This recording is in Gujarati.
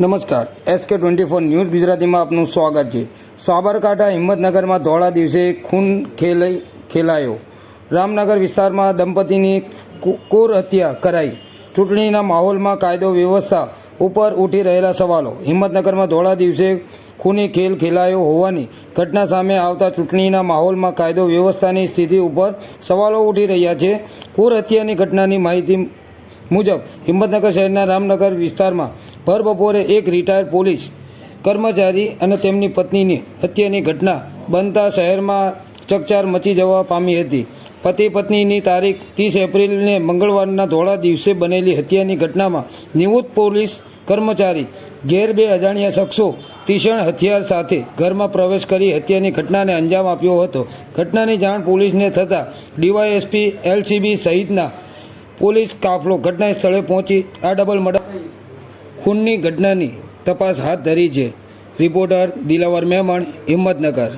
નમસ્કાર. એસકે ટ્વેન્ટી ફોર ન્યૂઝ ગુજરાતીમાં આપનું સ્વાગત છે. સાબરકાંઠા હિંમતનગરમાં ધોળા દિવસે ખૂન ખેલાઈ ખેલાયો. રામનગર વિસ્તારમાં દંપતીની કુ- ક્રૂર હત્યા કરાઈ. ચૂંટણીના માહોલમાં કાયદો વ્યવસ્થા ઉપર ઉઠી રહેલા સવાલો. હિંમતનગરમાં ધોળા દિવસે ખૂની ખેલ ખેલાયો હોવાની ઘટના સામે આવતા ચૂંટણીના માહોલમાં કાયદો વ્યવસ્થાની સ્થિતિ ઉપર સવાલો ઉઠી રહ્યા છે. કોર હત્યાની ઘટનાની માહિતી મુજબ હિંમતનગર શહેરના રામનગર વિસ્તારમાં ભર બપોરે એક રિટાયર પોલીસ કર્મચારી અને તેમની પત્નીની હત્યાની ઘટના બનતા શહેરમાં ચકચાર મચી જવા પામી હતી. પતિ પત્નીની તારીખ ત્રીસ એપ્રિલને મંગળવારના ધોળા દિવસે બનેલી હત્યાની ઘટનામાં નિવૃત્ત પોલીસ કર્મચારી, ઘેર બે અજાણ્યા શખ્સો તીક્ષણ હથિયાર સાથે ઘરમાં પ્રવેશ કરી હત્યાની ઘટનાને અંજામ આપ્યો હતો. ઘટનાની જાણ પોલીસને થતાં ડીવાયએસપી, એલસીબી સહિતના પોલીસ કાફલો ઘટના સ્થળે પહોંચી આ ડબલ મર્ડર ખૂનની ઘટનાની તપાસ હાથ ધરી છે. રિપોર્ટર દિલાવર મહેમણ હિંમતનગર.